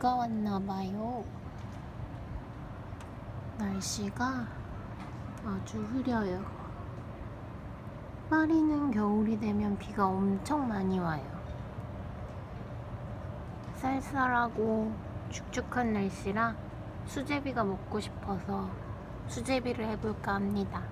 비가 왔나봐요. 날씨가 아주 흐려요. 파리는 겨울이 되면 비가 엄청 많이 와요. 쌀쌀하고 축축한 날씨라 수제비가 먹고 싶어서 수제비를 해볼까 합니다.